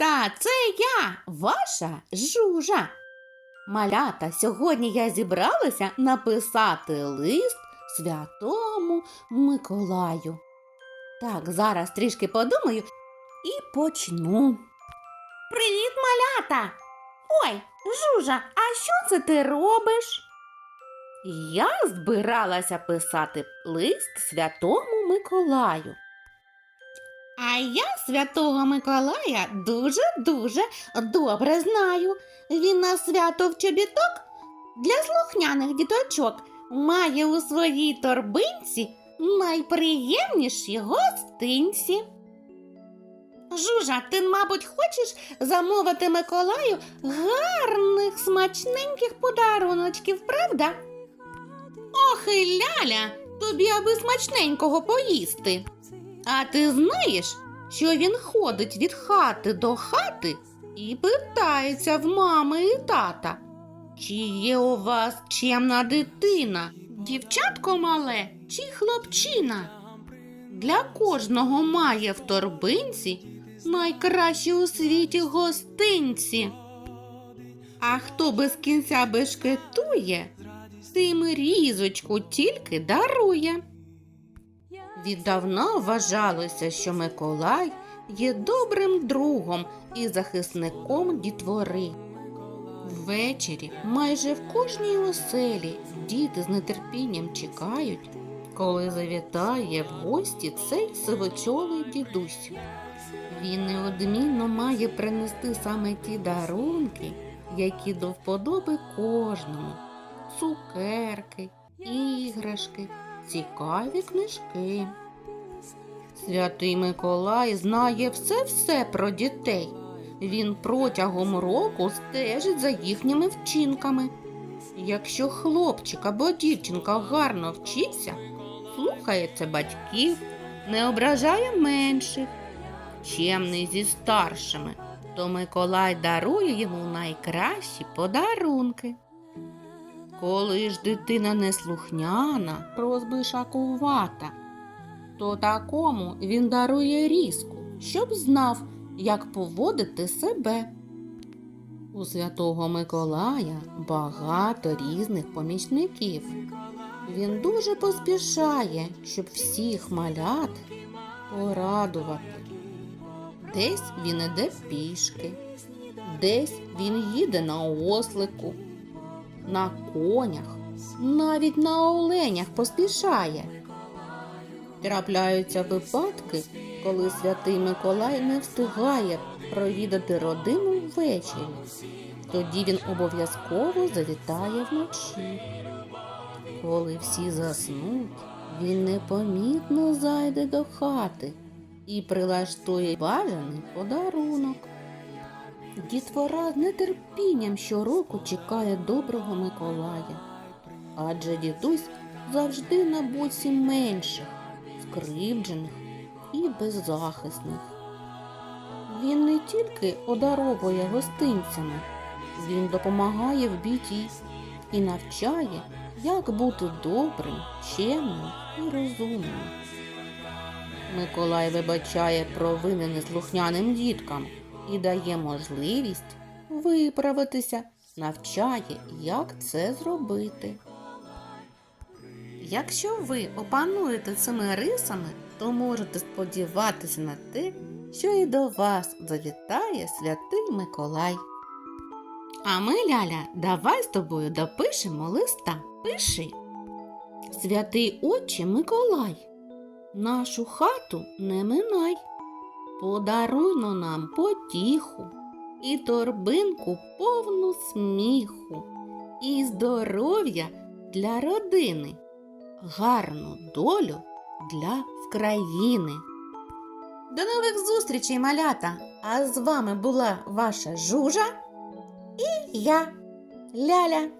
Малята, це я, ваша жужа. Малята, сьогодні я зібралася написати лист святому Миколаю. Так, зараз трішки подумаю і почну. Привіт, малята! Ой, жужа, а що це ти робиш? Я збиралася писати лист святому Миколаю. А я святого Миколая дуже-дуже добре знаю. Він на свято в чобіток для слухняних діточок має у своїй торбинці найприємніші гостинці. Жужа, ти, мабуть, хочеш замовити Миколаю гарних смачненьких подаруночків, правда? Ох і ляля, тобі аби смачненького поїсти. А ти знаєш, що він ходить від хати до хати і питається в мами і тата, чи є у вас чемна дитина, дівчатко мале чи хлопчина? Для кожного має в торбинці найкращі у світі гостинці. А хто без кінця бешкетує, тим різочку тільки дарує. Віддавна вважалося, що Миколай є добрим другом і захисником дітвори. Ввечері майже в кожній оселі діти з нетерпінням чекають, коли завітає в гості цей сивочолий дідусь. Він неодмінно має принести саме ті дарунки, які до вподоби кожному цукерки, іграшки, цікаві книжки. Святий Миколай знає все-все про дітей. Він протягом року стежить за їхніми вчинками. Якщо хлопчик або дівчинка гарно вчиться, слухається батьків, не ображає менших, чемний зі старшими, то Миколай дарує йому найкращі подарунки. Коли ж дитина неслухняна, розбишакувата, то такому він дарує різку, щоб знав, як поводити себе. У святого Миколая багато різних помічників. Він дуже поспішає, щоб всіх малят порадувати. Десь він іде пішки, десь він їде на ослику, на конях, навіть на оленях поспішає. Трапляються випадки, коли святий Миколай не встигає провідати родину ввечері. Тоді він обов'язково завітає вночі. Коли всі заснуть, він непомітно зайде до хати і прилаштує бажаний подарунок. Дітвора з нетерпінням щороку чекає доброго Миколая, адже дідусь завжди на боці менших, скривджених і беззахисних. Він не тільки одаровує гостинцями, він допомагає в біді і навчає, як бути добрим, чемним і розумним. Миколай вибачає провини неслухняним діткам і дає можливість виправитися, навчає, як це зробити. Якщо ви опануєте цими рисами, то можете сподіватися на те, що і до вас завітає святий Миколай. А ми, Ляля, давай з тобою допишемо листа. Пиши. Святий Отче Миколай, нашу хату не минай. Подаруйно нам потіху і торбинку повну сміху, і здоров'я для родини, гарну долю для вкраїни. До нових зустрічей, малята! А з вами була ваша жужа і я, Ляля.